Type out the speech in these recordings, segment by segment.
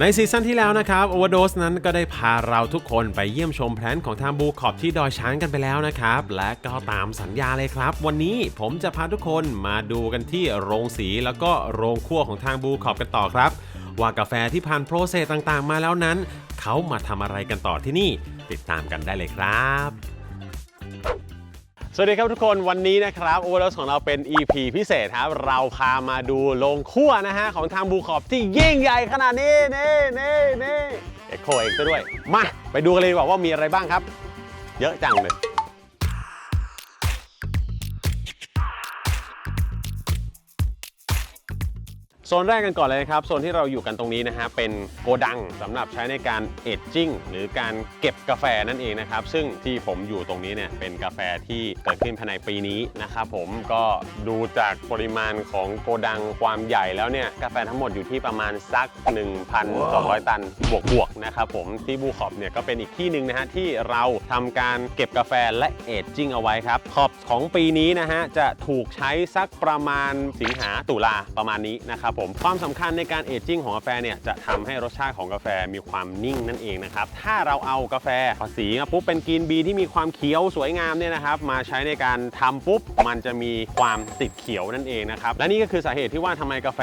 ในซีซั่นที่แล้วนะครับ Overdose นั้นก็ได้พาเราทุกคนไปเยี่ยมชมแพลนของทางบูขอบที่ดอยช้างกันไปแล้วนะครับ และก็ตามสัญญาเลยครับ วันนี้ผมจะพาทุกคนมาดูกันที่โรงสีแล้วก็โรงคั่วของทางบูขอบกันต่อครับ ว่ากาแฟที่ผ่านโปรเซสต่างๆ มาแล้วนั้น เขามาทำอะไรกันต่อที่นี่ ติดตามกันได้เลยครับ สวัสดีครับทุกคนวันนี้นะครับโอเวอร์ e ของเราเป็น EP พิเศษครับเราพามาดูโรงคั่วนะฮะ ของทางบูขอบที่ยิ่งใหญ่ขนาดนี้นี่นี่นี่เอ็กโคเองซะด้วย มา ไปดูกันเลยดีกว่าว่ามีอะไรบ้างครับ เยอะจังเลย โซนแรกกันก่อนเลยนะครับ โซนที่เราอยู่กันตรงนี้นะฮะเป็นโกดังสำหรับใช้ในการเอจจิ้งหรือการเก็บกาแฟนั่นเองนะครับ ซึ่งที่ผมอยู่ตรงนี้เนี่ยเป็นกาแฟที่เกิดขึ้นภายในปีนี้นะครับผมก็ดูจากปริมาณของโกดังความใหญ่แล้วเนี่ยกาแฟทั้งหมดอยู่ที่ประมาณสัก 1,200 ตันบวกๆนะครับผมที่บูขอบเนี่ยก็เป็นอีกที่หนึ่งนะฮะที่เราทำการเก็บกาแฟและเอจจิ้งเอาไว้ครับขอบของปีนี้นะฮะจะถูกใช้สักประมาณสิงหาตุลาประมาณนี้นะครับผมความสำคัญในการเอจจิ้งของกาแฟเนี่ยจะทำให้รสชาติของกาแฟมีความนิ่งนั่นเองนะครับถ้าเราเอากาแฟภาษีมาปุ๊บเป็นกรีนบีที่มีความเขียวสวยงามเนี่ยนะครับมาใช้ในการทำปุ๊บมันจะมีความติดเขียวนั่นเองนะครับและนี่ก็คือสาเหตุที่ว่าทำไมกาแฟ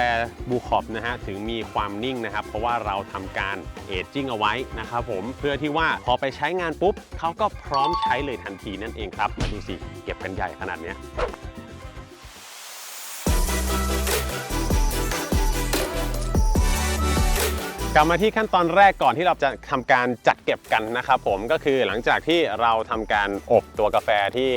บูคอปนะฮะถึงมีความนิ่งนะครับเพราะว่าเราทำการเอจจิ้งเอาไว้นะครับผมเพื่อที่ว่าพอไปใช้งานปุ๊บเขาก็พร้อมใช้เลยทันทีนั่นเองครับมาดูสิเก็บกันใหญ่ขนาดเนี้ กลับมาที่ขั้นตอนแรกก่อนที่เราจะทำการจัดเก็บกันนะครับผมก็คือหลังจากที่เราทำการอบตัวกาแฟที่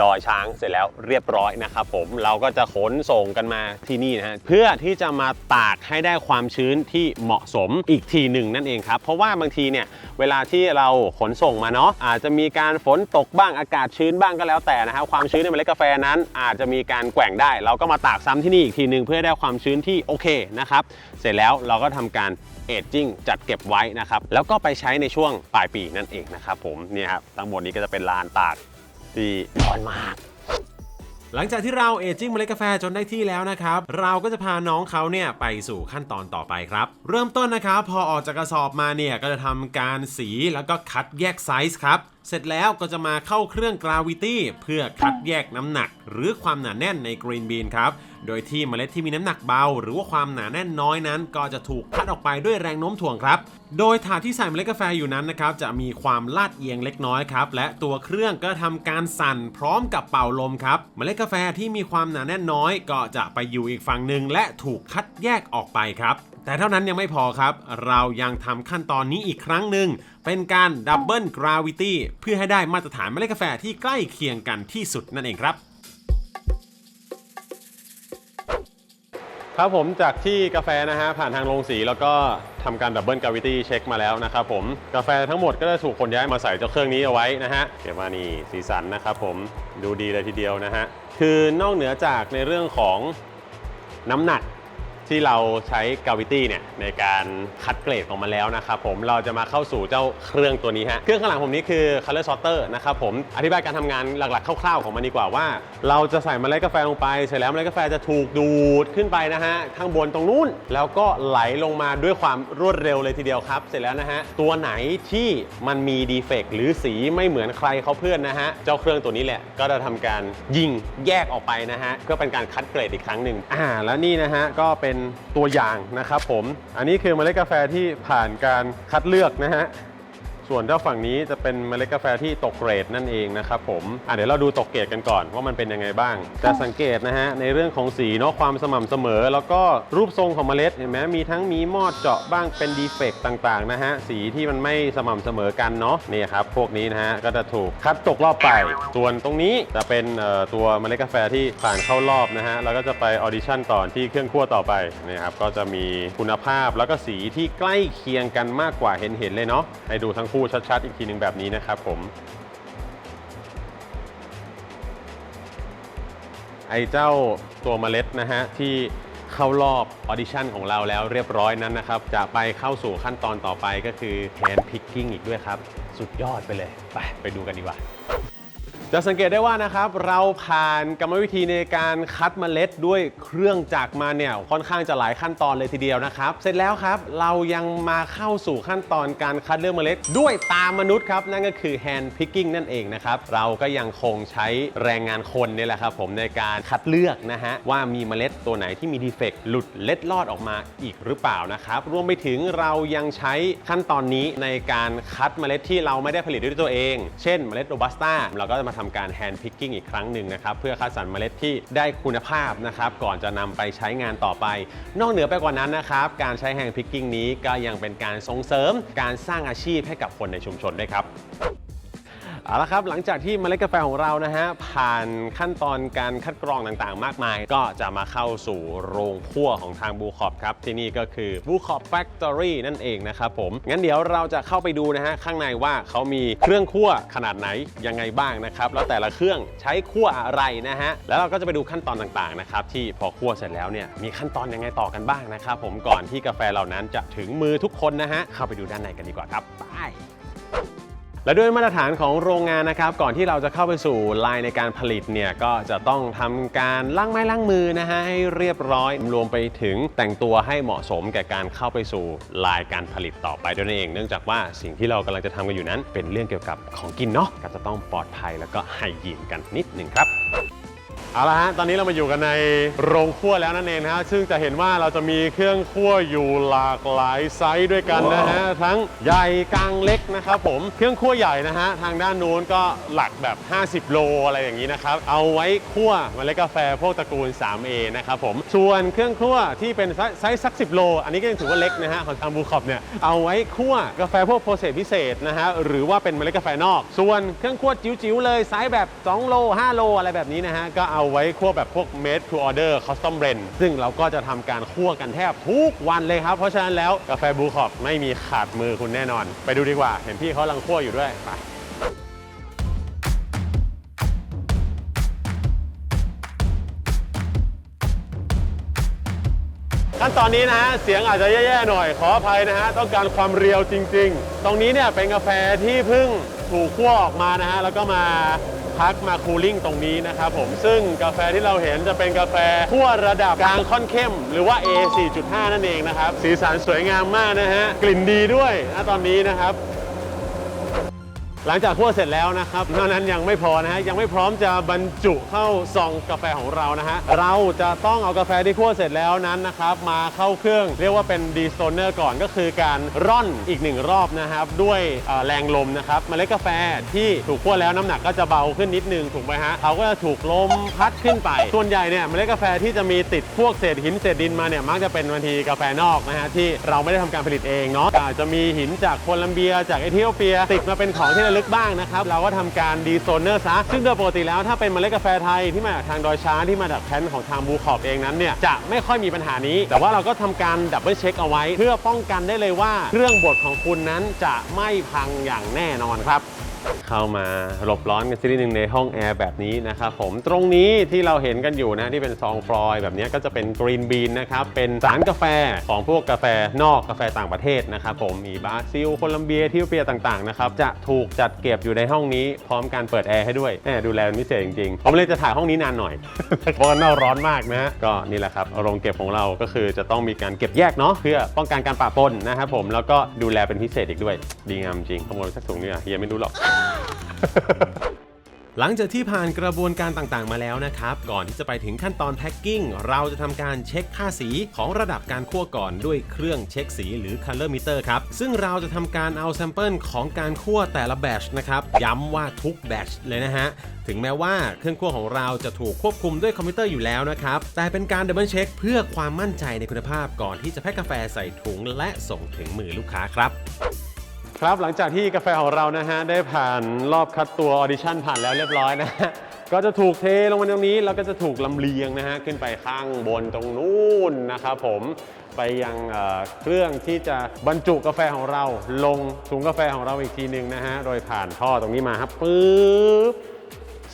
ดอยช้างเสร็จแล้วเรียบร้อยนะครับผมเราก็จะขนส่งกันมาที่นี่นะฮะเพื่อที่จะมาตากให้ได้ความชื้นที่เหมาะสมอีกทีหนึ่งนั่นเองครับ เพราะว่าบางทีเนี่ยเวลาที่เราขนส่งมาเนาะอาจจะมีการฝนตกบ้างอากาศชื้นบ้างก็แล้วแต่นะครับความชื้นในเมล็ดกาแฟนั้น อาจจะมีการแกว่งได้ เราก็มาตากซ้ำที่นี่อีกทีหนึ่งเพื่อได้ความชื้นที่โอเคนะครับเสร็จแล้วเราก็ทำการ เอจจิ้งจัดเก็บไว้นะครับ แล้วก็ไปใช้ในช่วงปลายปีนั่นเองนะครับผมเนี่ยครับทั้งหมดนี้ก็จะเป็นลานตากที่ร้อนมากหลังจากที่เราเอจจิ้งเมล็ดกาแฟจนได้ที่แล้วนะครับ เราก็จะพาน้องเขาเนี่ยไปสู่ขั้นตอนต่อไปครับ เริ่มต้นนะครับ พอออกจากกระสอบมาเนี่ยก็จะทำการสีแล้วก็คัดแยกไซส์ครับ เสร็จแล้วก็จะมาเข้าเครื่องกราวิตี้เพื่อคัดแยกน้ำหนัก หรือความหนาแน่นในกรีนบีนครับ โดยที่เมล็ดที่มีน้ำหนักเบา หรือว่าความหนาแน่นน้อยนั้น ก็จะถูกคัดออกไปด้วยแรงโน้มถ่วงครับ โดยถาดที่ใส่เมล็ดกาแฟอยู่นั้นนะครับจะมีความลาดเอียงเล็กน้อยครับและตัวเครื่องก็ทำการสั่นพร้อมกับเป่าลมครับเมล็ดกาแฟที่มีความหนาแน่นน้อย ก็จะไปอยู่อีกฝั่งหนึ่งและถูกคัดแยกออกไปครับแต่เท่านั้นยังไม่พอครับ เรายังทำขั้นตอนนี้อีกครั้งหนึ่ง เป็นการดับเบิลกราวิตี้เพื่อให้ได้มาตรฐานเมล็ดกาแฟที่ใกล้เคียงกันที่สุดนั่นเองครับ ครับผมจากที่กาแฟนะฮะผ่านทางโรงสีแล้วก็ทำการดับเบิลกาวิตี้เช็คมาแล้วนะครับผมกาแฟทั้งหมดก็จะถูกขนย้ายมาใส่เจ้าเครื่องนี้เอาไว้นะฮะเดี๋ยวมานี่สีสันนะครับผมดูดีเลยทีเดียวนะฮะคือนอกเหนือจากในเรื่องของน้ำหนัก ที่เราใช้กาวิตี้เนี่ยในการคัดเกรดของมันแล้วนะครับผมเราจะมาเข้าสู่เจ้าเครื่องตัวนี้ฮะเครื่องข้างหลังผมนี้คือ Color Sorter นะครับผมอธิบายการทำงานหลักๆ คร่าวๆ ของมันดีกว่าว่า เราจะใส่เมล็ดกาแฟลงไปเสร็จแล้วเมล็ดกาแฟจะถูกดูดขึ้นไปนะฮะข้างบนตรงนู้น แล้วก็ไหลลงมาด้วยความรวดเร็วเลยทีเดียวครับ เสร็จแล้วนะฮะตัวไหนที่มันมีดีเฟกต์หรือสีไม่เหมือนใครเขาเพื่อนนะฮะเจ้าเครื่องตัวนี้แหละก็จะทำการยิงแยกออกไปนะฮะเพื่อเป็นการคัดเกรดอีกครั้งหนึ่งอ่าแล้วนี่นะฮะก็เป็นตัวอย่างนะครับผม อันนี้คือเมล็ดกาแฟที่ผ่านการคัดเลือกนะฮะ ส่วนเจ้าฝั่งนี้จะเป็นเมล็ดกาแฟที่ตกเกรดนั่นเองนะครับผมอะเดี๋ยวเราดูตกเกรดกันก่อนว่ามันเป็นยังไงบ้าง จะสังเกตนะฮะในเรื่องของสีเนาะความสม่ำเสมอ แล้วก็รูปทรงของเมล็ดเห็นไหมมีทั้งมีมอดเจาะบ้างเป็นดีเฟกต์ต่างๆนะฮะสีที่มันไม่สม่ำเสมอกันเนาะนี่ครับพวกนี้นะฮะก็จะถูกคัดตกรอบไป ส่วนตรงนี้จะเป็นเอ่อตัวเมล็ดกาแฟที่ผ่านเข้ารอบนะฮะแล้วก็จะไปออดิชั่นต่อที่เครื่องคั่วต่อไปนี่ครับก็จะมีคุณภาพแล้วก็สีที่ใกล้เคียงกันมากกว่าเห็นๆเลยเนาะให้ดูทั้งคู่ชัดๆ อีกทีหนึ่งแบบนี้นะครับผมไอ้เจ้าตัวเมล็ดนะฮะที่เข้ารอบออดิชั่นของเราแล้วเรียบร้อยนั้นนะครับ จะไปเข้าสู่ขั้นตอนต่อไปก็คือแ a นพิกกิ้งอีกด้วยครับ สุดยอดไปเลย ไปไปดูกันดีกว่า จะสังเกตได้ว่านะครับเราผ่านกรรมวิธีในการคัดเมล็ดด้วยเครื่องจักรมาเนี่ยค่อนข้างจะหลายขั้นตอนเลยทีเดียวนะครับ เสร็จแล้วครับเรายังมาเข้าสู่ขั้นตอนการคัดเลือกเมล็ด ด้วยตามนุษย์ครับนั่นก็คือ hand picking นั่นเองนะครับเราก็ยังคงใช้แรงงานคนนี่แหละครับผมในการคัดเลือกนะฮะว่ามีเมล็ดตัวไหนที่มีดีเฟกต์หลุดเล็ดลอดออกมาอีกหรือเปล่านะครับรวมไปถึงเรายังใช้ขั้นตอนนี้ในการคัดเมล็ดที่เราไม่ได้ผลิตด้วยตัวเอง เช่นเมล็ดโรบัสต้าเราก็จะมาทำการแฮนด์พิกกิ้งอีกครั้งหนึ่งนะครับเพื่อคัดสรรเมล็ดที่ได้คุณภาพนะครับก่อนจะนำไปใช้งานต่อไป นอกเหนือไปกว่านั้นนะครับการใช้แฮนด์พิกกิ้งนี้ก็ยังเป็นการส่งเสริมการสร้างอาชีพให้กับคนในชุมชนด้วยครับ เอาละครับหลังจากที่เมล็ดกาแฟของเรานะฮะผ่านขั้นตอนการคัดกรองต่างๆ มากมาย ก็จะมาเข้าสู่โรงคั่วของทางบูคอปครับ ที่นี่ก็คือบูคอปแฟคทอรี่นั่นเองนะครับผมงั้นเดี๋ยวเราจะเข้าไปดูนะฮะข้างในว่าเขามีเครื่องคั่วขนาดไหนยังไงบ้างนะครับแล้วแต่ละเครื่องใช้คั่วอะไรนะฮะแล้วเราก็จะไปดูขั้นตอนต่างๆนะครับที่พอคั่วเสร็จแล้วเนี่ยมีขั้นตอนยังไงต่อกันบ้างนะครับผมก่อนที่กาแฟเหล่านั้นจะถึงมือทุกคนนะฮะเข้าไปดูด้านในกันดีกว่าครับไป และด้วยมาตรฐานของโรงงานนะครับ ก่อนที่เราจะเข้าไปสู่ลายในการผลิตเนี่ยก็จะต้องทำการล้างไม้ล้างมือนะฮะให้เรียบร้อยรวมไปถึงแต่งตัวให้เหมาะสมแก่การเข้าไปสู่ลายการผลิตต่อไปด้วยนั่นเอง เนื่องจากว่าสิ่งที่เรากำลังจะทำกันอยู่นั้น เป็นเรื่องเกี่ยวกับของกินเนาะก็จะต้องปลอดภัยแล้วก็ไฮยีนกันนิดหนึ่งครับ เอาละฮะ ตอนนี้เรามาอยู่กันในโรงคั่วแล้วนั่นเองนะฮะ ซึ่งจะเห็นว่าเราจะมีเครื่องคั่วอยู่หลากหลายไซส์ด้วยกันนะฮะ ทั้งใหญ่กลางเล็กนะครับผม เครื่องคั่วใหญ่นะฮะ ทางด้านนู้นก็หลักแบบ 50 โลอะไรอย่างนี้นะครับ เอาไว้คั่วเมล็ดกาแฟพวกตระกูล 3A นะครับผม ส่วนเครื่องคั่วที่เป็นไซส์สัก 10 โล อันนี้ก็ยังถือว่าเล็กนะฮะ ของทางบูคอปเนี่ย เอาไว้คั่วกาแฟพวกโปรเซสพิเศษนะฮะ หรือว่าเป็นเมล็ดกาแฟนอก ส่วนเครื่องคั่วจิ๋วๆเลยไซส์แบบ 2 โล 5 โล อะไรแบบนี้นะฮะ ก็เอาาไว้คั่วแบบพวก made to order custom blend ซึ่งเราก็จะทำการคั่วกันแทบทุกวันเลยครับ เพราะฉะนั้นแล้วกาแฟบูคอปไม่มีขาดมือคุณแน่นอน ไปดูดีกว่า เห็นพี่เขากำลังคั่วอยู่ด้วยไปขั้นตอนนี้นะฮะเสียงอาจจะแย่ๆหน่อยขออภัยนะฮะต้องการความเรียวจริง ๆ ตรงนี้เนี่ยเป็นกาแฟที่เพิ่งถูกคั่วออกมานะฮะแล้วก็มา พักมาคูลิ่งตรงนี้นะครับผมซึ่งกาแฟที่เราเห็นจะเป็นกาแฟคั่วระดับกลางค่อนเข้ม หรือว่า A 4.5 นั่นเองนะครับ สีสันสวยงามมากนะฮะ กลิ่นดีด้วยนะตอนนี้นะครับ หลังจากคั่วเสร็จแล้วนะครับเท่านั้นยังไม่พอนะฮะยังไม่พร้อมจะบรรจุเข้าซองกาแฟของเรานะฮะเราจะต้องเอากาแฟที่คั่วเสร็จแล้วนั้นนะครับมาเข้าเครื่องเรียกว่าเป็นดีโซเนอร์ก่อนก็คือการร่อนอีกหนึ่งรอบนะครับด้วยแรงลมนะครับเมล็ดกาแฟที่ถูกคั่วแล้วน้ำหนักก็จะเบาขึ้นนิดนึงถูกไหมฮะเขาก็จะถูกลมพัดขึ้นไป ส่วนใหญ่เนี่ยเมล็ดกาแฟที่จะมีติดพวกเศษหินเศษดินมาเนี่ยมักจะเป็นบางทีกาแฟนอกนะฮะที่เราไม่ได้ทำการผลิตเองเนาะอาจจะมีหินจากโคลัมเบียจากเอธิโอเปีย ติดมาเป็นของที่ระลึกบ้างนะครับ เราก็ทำการดีโซนเนอร์ซะ ซึ่งโดยปกติแล้วถ้าเป็นเมล็ดกาแฟไทยที่มาจากทางดอยช้างที่มาจากแพนของทางบูคอบเองนั้นเนี่ยจะไม่ค่อยมีปัญหานี้ แต่ว่าเราก็ทำการดับเบิลเช็คเอาไว้ เพื่อป้องกันได้เลยว่าเครื่องบดของคุณนั้นจะไม่พังอย่างแน่นอนครับ เข้ามาหลบร้อนกันสักนิดนึงในห้องแอร์แบบนี้นะครับผมตรงนี้ที่เราเห็นกันอยู่นะที่เป็นซองฟลอยด์แบบนี้ก็จะเป็นกรีนบีนนะครับเป็นสารกาแฟของพวกกาแฟนอกกาแฟต่างประเทศนะครับผมมีบราซิลโคลัมเบียทิวเปียต่างๆนะครับจะถูกจัดเก็บอยู่ในห้องนี้ พร้อมการเปิดแอร์ให้ด้วยแหมดูแลเป็นพิเศษจริงๆผมเลยจะถ่ายห้องนี้นานหน่อยเพราะว่าน้าร้อนมากนะฮะก็นี่แหละครับโรงเก็บของเราก็คือจะต้องมีการเก็บแยกเนาะเพื่อป้องกันการปะปนนะครับผมแล้วก็ดูแลเป็นพิเศษอีกด้วย ดีงามจริงขโมยสักถุงเนี่ยเฮียไม่รู้หรอกหลังจากที่ผ่านกระบวนการต่างๆ มาแล้วนะครับ ก่อนที่จะไปถึงขั้นตอนแพ็คกิ้ง เราจะทำการเช็คค่าสีของระดับการคั่วก่อนด้วยเครื่องเช็คสีหรือ Color Meter ครับ ซึ่งเราจะทำการเอาแซมเปิลของการคั่วแต่ละแบชนะครับ ย้ำว่าทุกแบชเลยนะฮะ ถึงแม้ว่าเครื่องคั่วของเราจะถูกควบคุมด้วยคอมพิวเตอร์อยู่แล้วนะครับ แต่เป็นการดับเบิลเช็คเพื่อความมั่นใจในคุณภาพก่อนที่จะแพ็คกาแฟใส่ถุงและส่งถึงมือลูกค้าครับ ครับหลังจากที่กาแฟของเรานะฮะได้ผ่านรอบคัดตัวออดิชั่นผ่านแล้วเรียบร้อยนะฮะก็จะถูกเทลงมาตรงนี้แล้วก็จะถูกลำเลียงนะฮะขึ้นไปข้างบนตรงนู้นนะครับผมไปยังเอ่อเครื่องที่จะบรรจุกาแฟของเราลงถุงกาแฟของเราอีกทีหนึ่งนะฮะโดยผ่านท่อตรงนี้มาครับปึ๊บ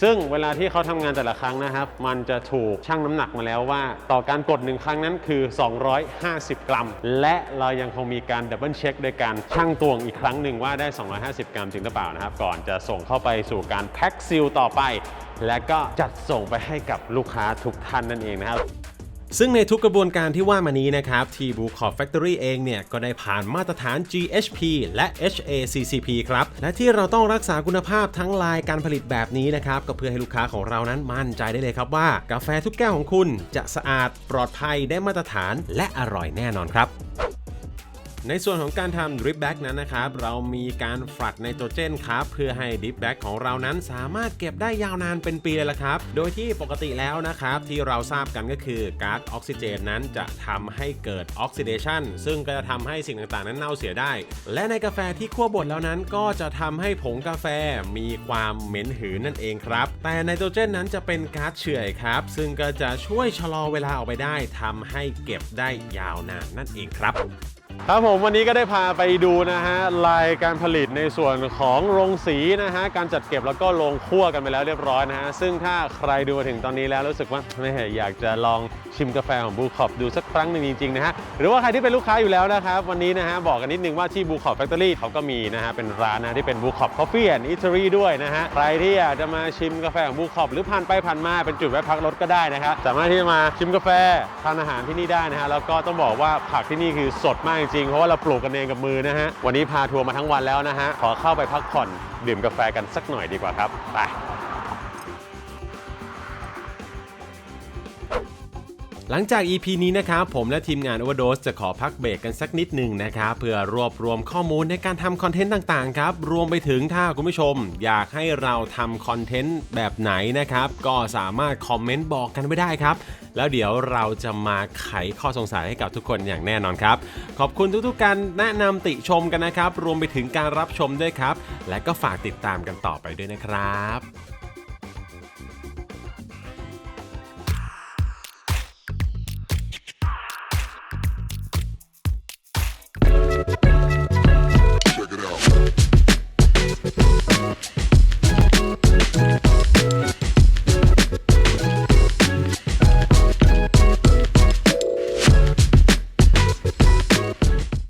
ซึ่งเวลาที่เขาทำงานแต่ละครั้งนะครับ มันจะถูกชั่งน้ำหนักมาแล้วว่า ต่อการกดหนึ่งครั้งนั้นคือ 250 กรัม และเรายังคงมีการดับเบิลเช็คโดยการชั่งตวงอีกครั้งหนึ่งว่าได้ 250 กรัมจริงหรือเปล่านะครับ ก่อนจะส่งเข้าไปสู่การแพ็คซีลต่อไป และก็จัดส่งไปให้กับลูกค้าทุกท่านนั่นเองนะครับ ซึ่งในทุกกระบวนการที่ว่ามานี้นะครับทีบูคอฟแฟคทอรี่เองเนี่ย ก็ได้ผ่านมาตรฐาน GHP และ HACCP ครับ และที่เราต้องรักษาคุณภาพทั้งลายการผลิตแบบนี้นะครับ ก็เพื่อให้ลูกค้าของเรานั้นมั่นใจได้เลยครับว่า กาแฟทุกแก้วของคุณจะสะอาดปลอดภัยได้มาตรฐานและอร่อยแน่นอนครับ ในส่วนของการทำดริปแบ็กนั้นนะครับ เรามีการฝัดไนโตรเจนครับ เพื่อให้ดริปแบ็กของเรานั้นสามารถเก็บได้ยาวนานเป็นปีเลยละครับ โดยที่ปกติแล้วนะครับ ที่เราทราบกันก็คือก๊าซออกซิเจนนั้นจะทำให้เกิดออกซิเดชันซึ่งก็จะทำให้สิ่งต่างๆ นั้นเน่าเสียได้ และในกาแฟที่คั่วบดแล้วนั้นก็จะทำให้ผงกาแฟมีความเหม็นหืนนั่นเองครับ แต่ไนโตรเจนนั้นจะเป็นก๊าซเฉื่อยครับ ซึ่งก็จะช่วยชะลอเวลาออกไปได้ทำให้เก็บได้ยาวนานนั่นเองครับ ครับผมวันนี้ก็ได้พาไปดูนะฮะลายการผลิตในส่วนของโรงสีนะฮะการจัดเก็บแล้วก็โรงคั่วกันไปแล้วเรียบร้อยนะฮะซึ่งถ้าใครดูมาถึงตอนนี้แล้วรู้สึกว่าไม่อยากจะลองชิมกาแฟของบูคอบดูสักครั้งหนึ่งจริงๆนะฮะหรือว่าใครที่เป็นลูกค้าอยู่แล้วนะครับวันนี้นะฮะบอกกันนิดนึงว่าที่บูคอบแฟคทอรี่เขาก็มีนะฮะเป็นร้านนะที่เป็นบูคอบคอฟฟี่แอนด์อิตาลีด้วยนะฮะใครที่อยากจะมาชิมกาแฟของบูคอบหรือผ่านไปผ่านมาเป็นจุดแวะพักรถก็ได้นะครับสามารถที่จะมาชิมกาแฟทานอาหารที่นี่ได้นะฮะแล้วก็ต้องบอกว่าผักที่นี่คือสดมากจริงๆ เพราะว่าเราปลูกกันเองกับมือนะฮะ วันนี้พาทัวร์มาทั้งวันแล้วนะฮะ ขอเข้าไปพักผ่อนดื่มกาแฟกันสักหน่อยดีกว่าครับ ไป หลังจาก EP นี้นะครับผมและทีมงาน Overdose จะขอพักเบรกกันสักนิดหนึ่งนะครับเพื่อรวบรวมข้อมูลในการทำคอนเทนต์ต่างๆครับรวมไปถึงถ้าคุณผู้ชม อยากให้เราทำคอนเทนต์แบบไหนนะครับก็สามารถคอมเมนต์บอกกันไว้ได้ครับ แล้วเดี๋ยวเราจะมาไขข้อสงสัยให้กับทุกคนอย่างแน่นอนครับ ขอบคุณทุกๆการแนะนำติชมกันนะครับ รวมไปถึงการรับชมด้วยครับ และก็ฝากติดตามกันต่อไปด้วยนะครับ